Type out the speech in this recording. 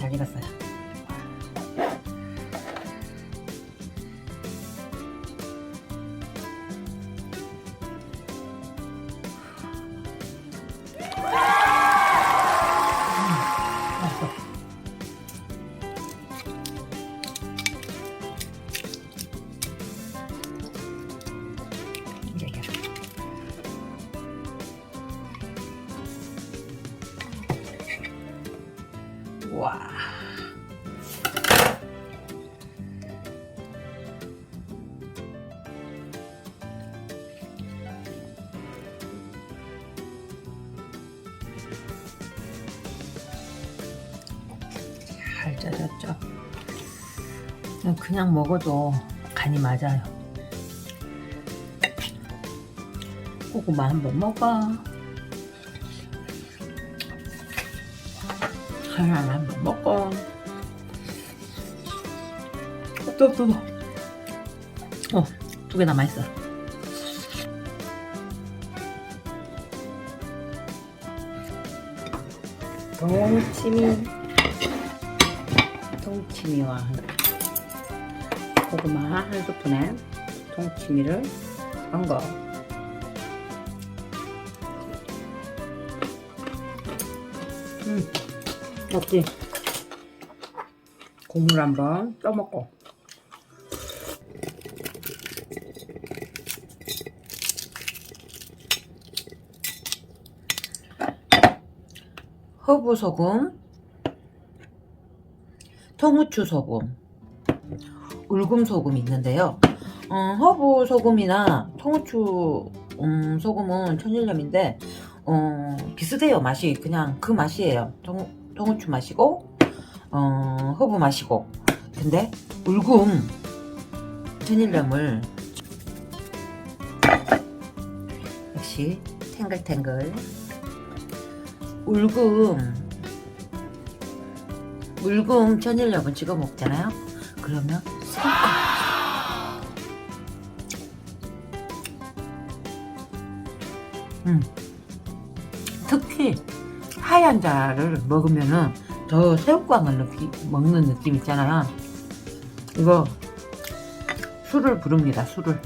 잘 익었어요. 와. 잘 짜졌죠? 그냥- 먹어도 간이 맞아요. 고구마 한번 먹어. 하나 한번 먹고. 또, 또, 또. 어, 두 개 남아있어. 동치미. 동치미와 고구마 한 스푼에 동치미를 얹어. 음, 어때? 국물 한번 떠먹고. 허브 소금, 통후추 소금, 울금 소금이 있는데요. 어, 허브 소금이나 통후추 음, 소금은 천일염인데 어, 비슷해요 맛이 그냥 그 맛이에요. 통, 통후추 맛이고 어, 허브 맛이고 근데 울금 천일염을 역시 탱글탱글 울금 울금 천일염을 찍어 먹잖아요. 그러면 음. 특히 하얀 자를 먹으면은 더 새우깡을 느끼, 먹는 느낌 있잖아요. 이거 술을 부릅니다. 술을.